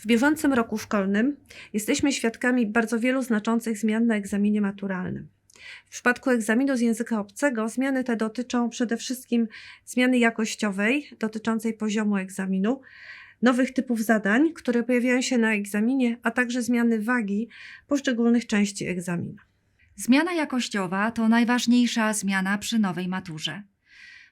W bieżącym roku szkolnym jesteśmy świadkami bardzo wielu znaczących zmian na egzaminie maturalnym. W przypadku egzaminu z języka obcego zmiany te dotyczą przede wszystkim zmiany jakościowej dotyczącej poziomu egzaminu, nowych typów zadań, które pojawiają się na egzaminie, a także zmiany wagi poszczególnych części egzaminu. Zmiana jakościowa to najważniejsza zmiana przy nowej maturze.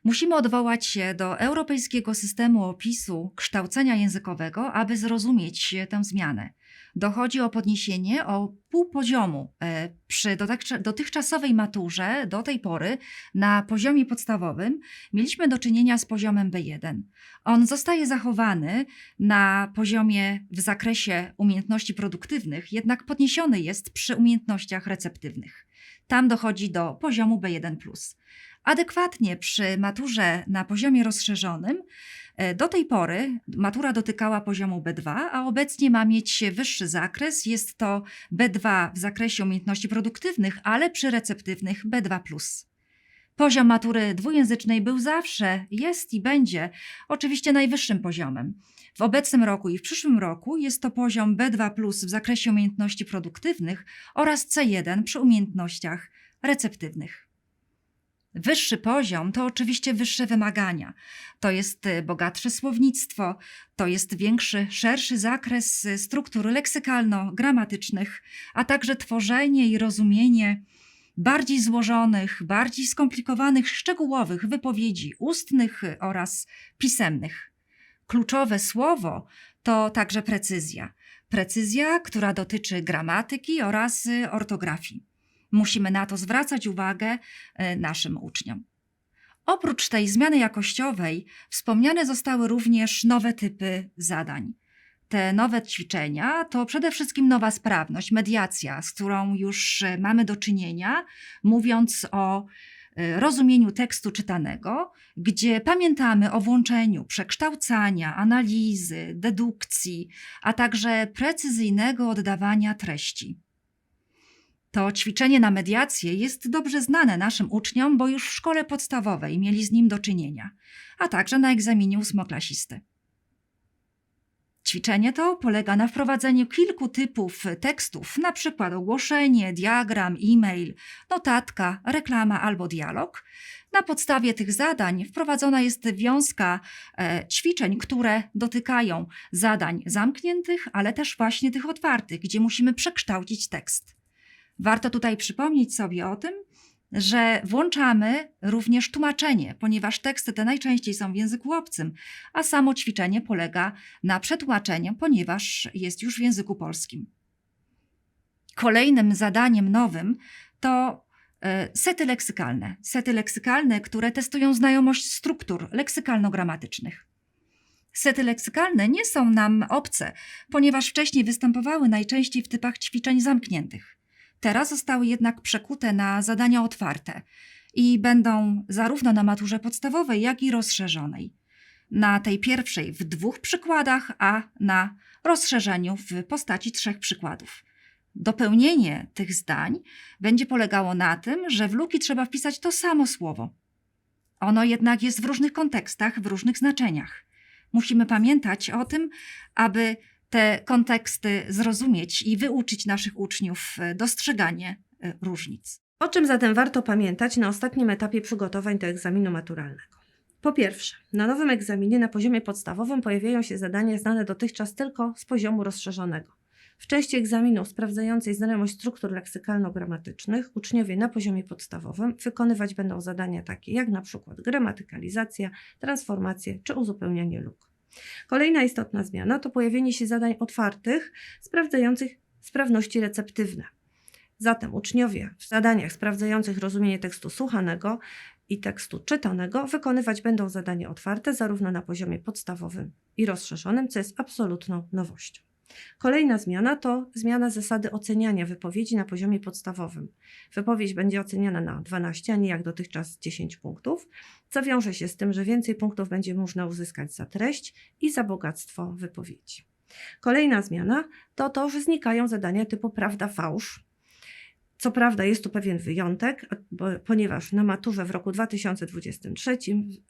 Musimy odwołać się do europejskiego systemu opisu kształcenia językowego, aby zrozumieć tę zmianę. Dochodzi o podniesienie o pół poziomu e, przy dotychcza- dotychczasowej maturze do tej pory na poziomie podstawowym mieliśmy do czynienia z poziomem B1. On zostaje zachowany na poziomie w zakresie umiejętności produktywnych, jednak podniesiony jest przy umiejętnościach receptywnych. Tam dochodzi do poziomu B1. Adekwatnie przy maturze na poziomie rozszerzonym e, do tej pory matura dotykała poziomu B2, a obecnie ma mieć wyższy zakres. Jest to B2 w zakresie umiejętności produktywnych, ale przy receptywnych B2. Poziom matury dwujęzycznej był zawsze, jest i będzie oczywiście najwyższym poziomem. W obecnym roku i w przyszłym roku jest to poziom B2 w zakresie umiejętności produktywnych oraz C1 przy umiejętnościach receptywnych. Wyższy poziom to oczywiście wyższe wymagania. To jest y, bogatsze słownictwo, to jest większy, szerszy zakres y, struktur leksykalno-gramatycznych, a także tworzenie i rozumienie bardziej złożonych, bardziej skomplikowanych, szczegółowych wypowiedzi ustnych y, oraz pisemnych. Kluczowe słowo to także precyzja. Precyzja, która dotyczy gramatyki oraz ortografii. Musimy na to zwracać uwagę y, naszym uczniom. Oprócz tej zmiany jakościowej, wspomniane zostały również nowe typy zadań. Te nowe ćwiczenia to przede wszystkim nowa sprawność, mediacja, z którą już y, mamy do czynienia, mówiąc o y, rozumieniu tekstu czytanego, gdzie pamiętamy o włączeniu przekształcania, analizy, dedukcji, a także precyzyjnego oddawania treści. To ćwiczenie na mediację jest dobrze znane naszym uczniom, bo już w szkole podstawowej mieli z nim do czynienia, a także na egzaminie ósmoklasisty. Ćwiczenie to polega na wprowadzeniu kilku typów tekstów, na przykład ogłoszenie, diagram, e-mail, notatka, reklama albo dialog. Na podstawie tych zadań wprowadzona jest wiązka e, ćwiczeń, które dotykają zadań zamkniętych, ale też właśnie tych otwartych, gdzie musimy przekształcić tekst. Warto tutaj przypomnieć sobie o tym, że włączamy również tłumaczenie, ponieważ teksty te najczęściej są w języku obcym, a samo ćwiczenie polega na przetłumaczeniu, ponieważ jest już w języku polskim. Kolejnym zadaniem nowym to e, sety leksykalne. Sety leksykalne, które testują znajomość struktur leksykalno-gramatycznych. Sety leksykalne nie są nam obce, ponieważ wcześniej występowały najczęściej w typach ćwiczeń zamkniętych. Teraz zostały jednak przekute na zadania otwarte i będą zarówno na maturze podstawowej, jak i rozszerzonej. Na tej pierwszej w dwóch przykładach, a na rozszerzeniu w postaci trzech przykładów. Dopełnienie tych zdań będzie polegało na tym, że w luki trzeba wpisać to samo słowo. Ono jednak jest w różnych kontekstach, w różnych znaczeniach. Musimy pamiętać o tym, aby te konteksty zrozumieć i wyuczyć naszych uczniów e, dostrzeganie e, różnic. O czym zatem warto pamiętać na ostatnim etapie przygotowań do egzaminu maturalnego? Po pierwsze, na nowym egzaminie na poziomie podstawowym pojawiają się zadania znane dotychczas tylko z poziomu rozszerzonego. W części egzaminu sprawdzającej znajomość struktur leksykalno-gramatycznych uczniowie na poziomie podstawowym wykonywać będą zadania takie jak na przykład gramatykalizacja, transformacje czy uzupełnianie luk. Kolejna istotna zmiana to pojawienie się zadań otwartych sprawdzających sprawności receptywne. Zatem uczniowie w zadaniach sprawdzających rozumienie tekstu słuchanego i tekstu czytanego wykonywać będą zadania otwarte zarówno na poziomie podstawowym i rozszerzonym, co jest absolutną nowością. Kolejna zmiana to zmiana zasady oceniania wypowiedzi na poziomie podstawowym. Wypowiedź będzie oceniana na 12, a nie jak dotychczas 10 punktów, co wiąże się z tym, że więcej punktów będzie można uzyskać za treść i za bogactwo wypowiedzi. Kolejna zmiana to to, że znikają zadania typu prawda-fałsz. Co prawda jest tu pewien wyjątek, bo, ponieważ na maturze w roku 2023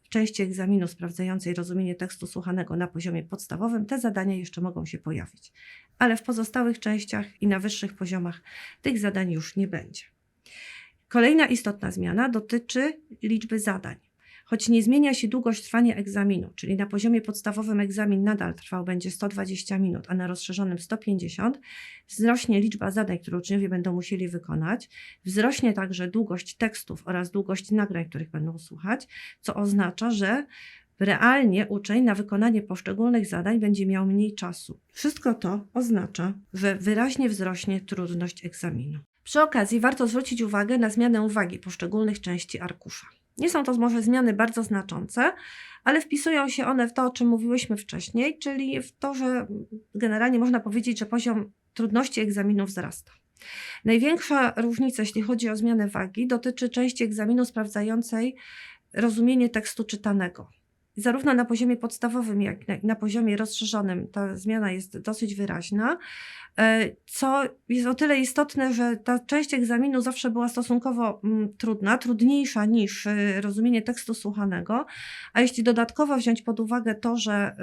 w części egzaminu sprawdzającej rozumienie tekstu słuchanego na poziomie podstawowym te zadania jeszcze mogą się pojawić, ale w pozostałych częściach i na wyższych poziomach tych zadań już nie będzie. Kolejna istotna zmiana dotyczy liczby zadań. Choć nie zmienia się długość trwania egzaminu, czyli na poziomie podstawowym egzamin nadal trwał będzie 120 minut, a na rozszerzonym 150, wzrośnie liczba zadań, które uczniowie będą musieli wykonać, wzrośnie także długość tekstów oraz długość nagrań, których będą słuchać, co oznacza, że realnie uczeń na wykonanie poszczególnych zadań będzie miał mniej czasu. Wszystko to oznacza, że wyraźnie wzrośnie trudność egzaminu. Przy okazji warto zwrócić uwagę na zmianę uwagi poszczególnych części arkusza. Nie są to może zmiany bardzo znaczące, ale wpisują się one w to, o czym mówiłyśmy wcześniej, czyli w to, że generalnie można powiedzieć, że poziom trudności egzaminu wzrasta. Największa różnica, jeśli chodzi o zmianę wagi, dotyczy części egzaminu sprawdzającej rozumienie tekstu czytanego. Zarówno na poziomie podstawowym, jak i na poziomie rozszerzonym ta zmiana jest dosyć wyraźna, e, co jest o tyle istotne, że ta część egzaminu zawsze była stosunkowo mm, trudna, trudniejsza niż y, rozumienie tekstu słuchanego, a jeśli dodatkowo wziąć pod uwagę to, że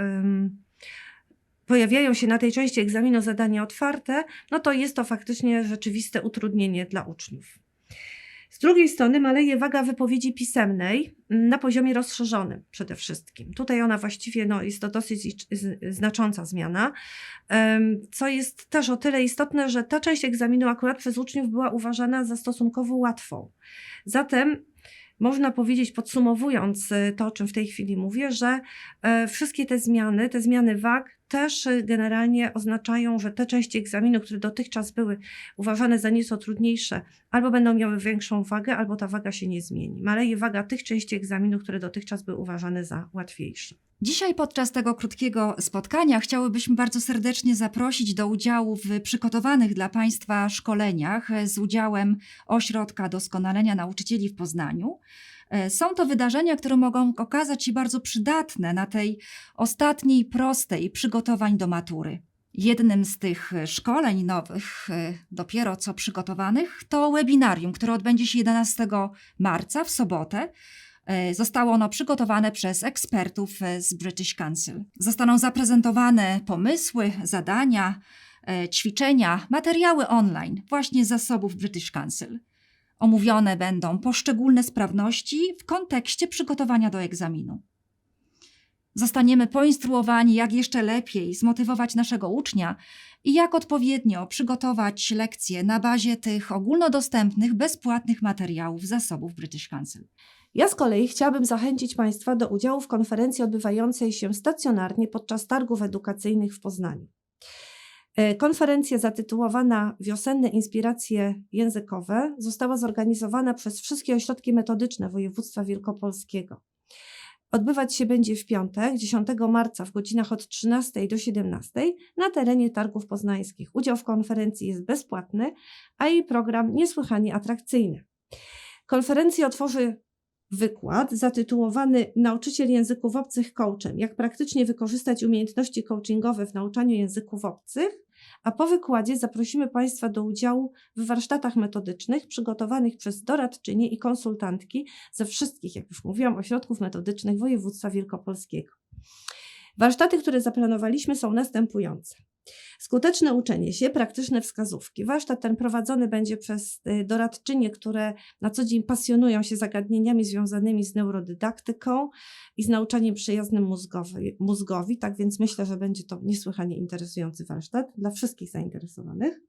pojawiają się na tej części egzaminu zadania otwarte, no to jest to faktycznie rzeczywiste utrudnienie dla uczniów. Z drugiej strony maleje waga wypowiedzi pisemnej na poziomie rozszerzonym przede wszystkim. Tutaj ona właściwie no, jest to dosyć znacząca zmiana, co jest też o tyle istotne, że ta część egzaminu akurat przez uczniów była uważana za stosunkowo łatwą. Zatem można powiedzieć, podsumowując e, to, o czym w tej chwili mówię, że e, wszystkie te zmiany, te zmiany wag też e, generalnie oznaczają, że te części egzaminu, które dotychczas były uważane za nieco trudniejsze, albo będą miały większą wagę, albo ta waga się nie zmieni. Maleje waga tych części egzaminu, które dotychczas były uważane za łatwiejsze. Dzisiaj podczas tego krótkiego spotkania chciałybyśmy bardzo serdecznie zaprosić do udziału w przygotowanych dla Państwa szkoleniach z udziałem Ośrodka Doskonalenia Nauczycieli w Poznaniu. E, Są to wydarzenia, które mogą okazać się bardzo przydatne na tej ostatniej, prostej przygotowań do matury. Jednym z tych szkoleń nowych, e, dopiero co przygotowanych, to webinarium, które odbędzie się 11 marca w sobotę. E, Zostało ono przygotowane przez ekspertów e, z British Council. Zostaną zaprezentowane pomysły, zadania, e, ćwiczenia, materiały online właśnie z zasobów British Council. Omówione będą poszczególne sprawności w kontekście przygotowania do egzaminu. Zostaniemy poinstruowani, jak jeszcze lepiej zmotywować naszego ucznia i jak odpowiednio przygotować lekcje na bazie tych ogólnodostępnych, bezpłatnych materiałów zasobów British Council. Ja z kolei chciałabym zachęcić Państwa do udziału w konferencji odbywającej się stacjonarnie podczas targów edukacyjnych w Poznaniu. E, Konferencja zatytułowana Wiosenne inspiracje językowe została zorganizowana przez wszystkie ośrodki metodyczne województwa wielkopolskiego. Odbywać się będzie w piątek, 10 marca w godzinach od 13 do 17 na terenie targów poznańskich. Udział w konferencji jest bezpłatny, a jej program niesłychanie atrakcyjny. Konferencję otworzy wykład zatytułowany Nauczyciel języków obcych coachem. Jak praktycznie wykorzystać umiejętności coachingowe w nauczaniu języków obcych. A po wykładzie zaprosimy Państwa do udziału w warsztatach metodycznych przygotowanych przez doradczynie i konsultantki ze wszystkich, jak już mówiłam, ośrodków metodycznych województwa wielkopolskiego. Warsztaty, które zaplanowaliśmy, są następujące. Skuteczne uczenie się, praktyczne wskazówki. Warsztat ten prowadzony będzie przez y, doradczynie, które na co dzień pasjonują się zagadnieniami związanymi z neurodydaktyką i z nauczaniem przyjaznym mózgowi, mózgowi. Tak więc myślę, że będzie to niesłychanie interesujący warsztat dla wszystkich zainteresowanych.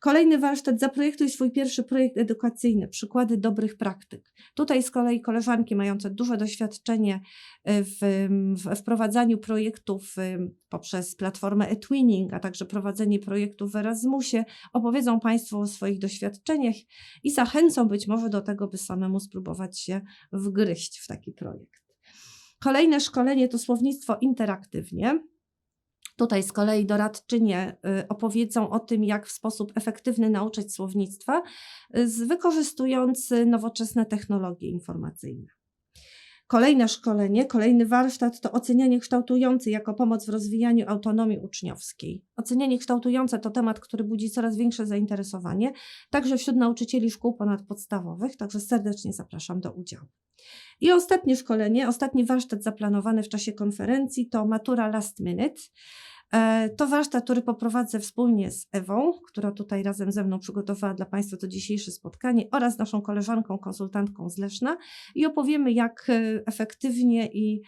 Kolejny warsztat Zaprojektuj swój pierwszy projekt edukacyjny, przykłady dobrych praktyk. Tutaj z kolei koleżanki mające duże doświadczenie y, w, w wprowadzaniu projektów y, poprzez platformę eTwinning, a także prowadzenie projektów w Erasmusie, opowiedzą Państwu o swoich doświadczeniach i zachęcą być może do tego, by samemu spróbować się wgryźć w taki projekt. Kolejne szkolenie to słownictwo interaktywnie. Tutaj z kolei doradczynie y, opowiedzą o tym, jak w sposób efektywny nauczyć słownictwa, y, wykorzystując y, nowoczesne technologie informacyjne. Kolejne szkolenie, kolejny warsztat to ocenianie kształtujący jako pomoc w rozwijaniu autonomii uczniowskiej. Ocenianie kształtujące to temat, który budzi coraz większe zainteresowanie, także wśród nauczycieli szkół ponadpodstawowych, także serdecznie zapraszam do udziału. I ostatnie szkolenie, ostatni warsztat zaplanowany w czasie konferencji to Matura Last Minute. E, To warsztat, który poprowadzę wspólnie z Ewą, która tutaj razem ze mną przygotowała dla Państwa to dzisiejsze spotkanie, oraz naszą koleżanką, konsultantką z Leszna i opowiemy, jak e, efektywnie i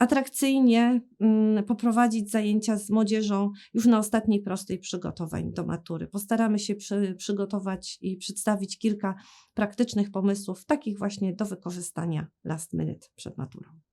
atrakcyjnie mm, poprowadzić zajęcia z młodzieżą już na ostatniej prostej przygotowań do matury. Postaramy się przy, przygotować i przedstawić kilka praktycznych pomysłów, takich właśnie do wykorzystania last minute przed maturą.